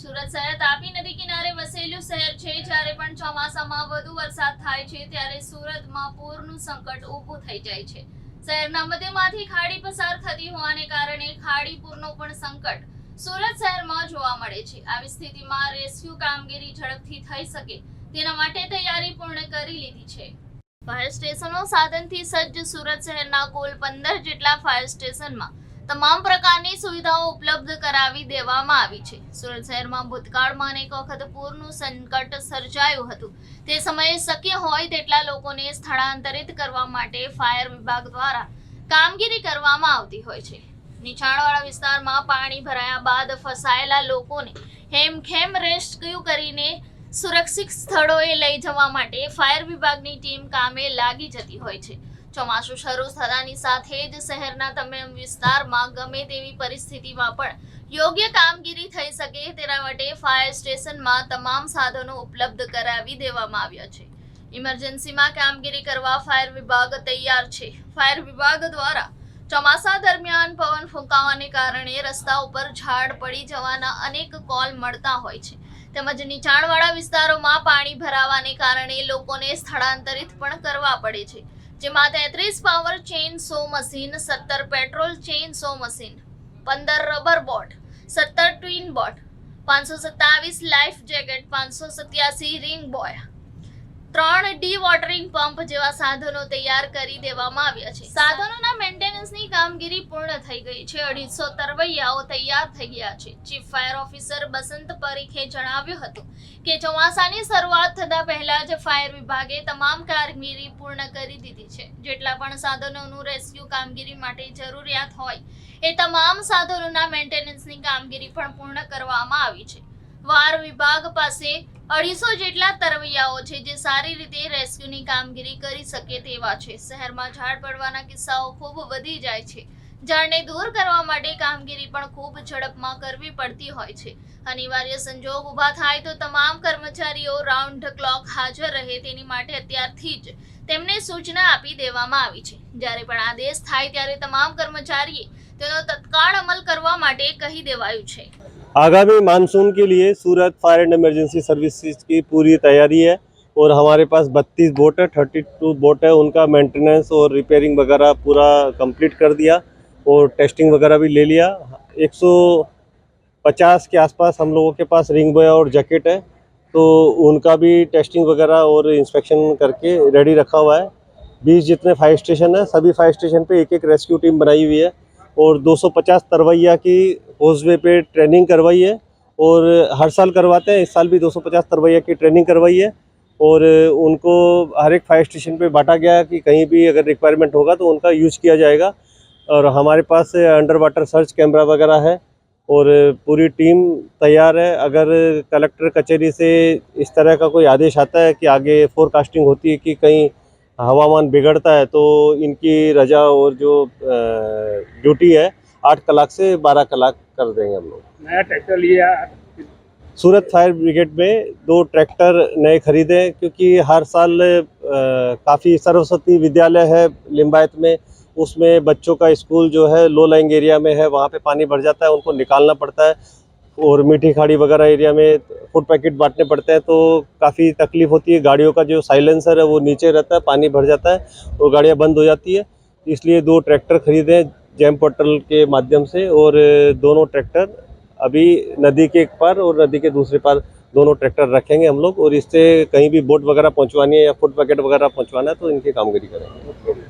સુરત શહેર તાપી નદી કિનારે વસેલું શહેર છે, જ્યારે પણ ચોમાસામાં વધુ વરસાદ થાય છે, ત્યારે સુરતમાં પૂરનું સંકટ ઊભું થઈ જાય છે. શહેરના મધ્યમાંથી ખાડી પસાર થતી હોવાને કારણે ખાડી પૂરનો પણ સંકટ સુરત શહેરમાં જોવા મળે છે. આવી સ્થિતિમાં રેસ્ક્યુ કામગીરી ઝડપથી થઈ શકે તેના માટે તૈયારી પૂર્ણ કરી લીધી છે. ફાયર સ્ટેશનો સાધનથી સજ્જ સુરત શહેરના કુલ પંદર જેટલા ફાયર સ્ટેશનમાં તમામ પ્રકારની સુવિધાઓ ઉપલબ્ધ કરાવી દેવામાં આવી છે. સુરત શહેરમાં ભૂતકાળમાં અનેક વખત પૂરનું સંકટ સર્જાયું હતું. તે સમયે શક્ય હોય તેટલા લોકોને સ્થળાંતરિત કરવા માટે ફાયર વિભાગ દ્વારા કામગીરી કરવામાં આવતી હોય છે. નીચાણવાળા વિસ્તારમાં પાણી ભરાયા બાદ ફસાયેલા લોકોને હેમખેમ રેસ્ક્યુ કરીને સુરક્ષિત સ્થળોએ લઈ જવા માટે ફાયર વિભાગની ટીમ કામે લાગી જતી હોય છે. ચોમાસું શરૂ થતાની સાથે જ શહેરના તમામ વિસ્તારમાં ગમે તેવી પરિસ્થિતિમાં પણ યોગ્ય કામગીરી થઈ શકે તેના માટે ફાયર સ્ટેશનમાં તમામ સાધનો ઉપલબ્ધ કરાવી દેવામાં આવ્યા છે. ઇમરજન્સીમાં કામગીરી કરવા ફાયર વિભાગ તૈયાર છે. ફાયર વિભાગ દ્વારા ચોમાસા દરમિયાન પવન ફૂંકાવાને કારણે રસ્તા ઉપર ઝાડ પડી જવાના અનેક કોલ મળતા હોય છે. તેમજ નીચાણવાળા વિસ્તારોમાં પાણી ભરાવાને કારણે લોકોને સ્થળાંતરિત પણ કરવા પડે છે. જેમાં તેત્રીસ પાવર ચેઇન સો મશીન સત્તર પેટ્રોલ ચેઇન સો મશીન પંદર રબર બોટ સત્તર ટ્વિન બોટ પાંચસો સત્તાવીસ લાઈફ જેકેટ પાંચસો સત્યાસી રિંગ બોય ત્રણ ડી વોટરિંગ પંપ જેવા સાધનો તૈયાર કરી દેવામાં આવ્યા છે. સાધનોના મેન્ટેનન્સની કામગીરી પૂર્ણ થઈ ગઈ છે. અઢીસો તરવૈયાઓ તૈયાર થઈ ગયા છે. ચીફ ફાયર ઓફિસર બસંત પરીખે જણાવ્યું હતું કે ચોમાસાની શરૂઆત થતા પહેલા જ ફાયર વિભાગે તમામ કામગીરી પૂર્ણ કરી દીધી છે. જેટલા પણ સાધનોનું રેસ્ક્યુ કામગીરી માટે જરૂરિયાત હોય, એ તમામ સાધનોના મેન્ટેનન્સની કામગીરી પણ પૂર્ણ કરવામાં આવી છે. વાર વિભાગ પાસે અઢીસો જેટલા તરવૈયાઓ છે જે સારી રીતે રેસ્ક્યુની કામગીરી કરી શકે તેવા છે. શહેરમાં ઝાડ પડવાના કિસ્સાઓ ખૂબ વધી જાય છે. ઝાડને દૂર કરવા માટે કામગીરી પણ ખૂબ ઝડપમાં કરવી પડતી હોય છે. અનિવાર્ય સંજોગ ઊભા થાય તો તમામ કર્મચારીઓ રાઉન્ડ ધ ક્લોક હાજર રહે તેની માટે અત્યારથી જ તેમને સૂચના આપી દેવામાં આવી છે. જ્યારે પણ આદેશ થાય ત્યારે તમામ કર્મચારીએ તેનો તત્કાળ અમલ કરવા માટે કહી દેવાયું છે. आगामी मानसून के लिए Surat fire and emergency services की पूरी तैयारी है और हमारे पास बत्तीस बोट है थर्टी टू बोट है, उनका मेंटेनेंस और रिपेयरिंग वगैरह पूरा कंप्लीट कर दिया और टेस्टिंग वगैरह भी ले लिया। 150 के आसपास हम लोगों के पास रिंग बॉय और जैकेट है तो उनका भी टेस्टिंग वगैरह और इंस्पेक्शन करके रेडी रखा हुआ है। बीस जितने फायर स्टेशन है, सभी फायर स्टेशन पर एक एक रेस्क्यू टीम बनाई हुई है। और 250 तरवैया की होजवे पे ट्रेनिंग करवाई है और हर साल करवाते हैं, इस साल भी 250 तरवैया की ट्रेनिंग करवाई है और उनको हर एक फायर स्टेशन पे बांटा गया कि कहीं भी अगर रिक्वायरमेंट होगा तो उनका यूज़ किया जाएगा और हमारे पास अंडर वाटर सर्च कैमरा वगैरह है और पूरी टीम तैयार है। अगर कलेक्टर कचहरी से इस तरह का कोई आदेश आता है कि आगे फोरकास्टिंग होती है कि कहीं हवामान बिगड़ता है तो इनकी रजा और जो ड्यूटी है आठ कलाक से बारह कलाक कर देंगे हम लोग। नया ट्रैक्टर लिया सूरत फायर ब्रिगेड में दो ट्रैक्टर नए खरीदे क्योंकि हर साल काफ़ी सरस्वती विद्यालय है लिम्बायत में उसमें बच्चों का स्कूल जो है लो लाइंग एरिया में है वहाँ पे पानी भर जाता है उनको निकालना पड़ता है। और मीठी खाड़ी वगैरह एरिया में फ़ूड पैकेट बांटने पड़ते हैं तो काफ़ी तकलीफ़ होती है। गाड़ियों का जो साइलेंसर है, वो नीचे रहता है, पानी भर जाता है और गाड़ियाँ बंद हो जाती है। इसलिए दो ट्रैक्टर खरीदें जैम पोर्टल के माध्यम से और दोनों ट्रैक्टर अभी नदी के एक पार और नदी के दूसरे पार दोनों ट्रैक्टर रखेंगे हम लोग और इससे कहीं भी बोट वगैरह पहुंचवानी है या फ़ूड पैकेट वगैरह पहुंचवाना है तो इनकी कामगिरी करेंगे।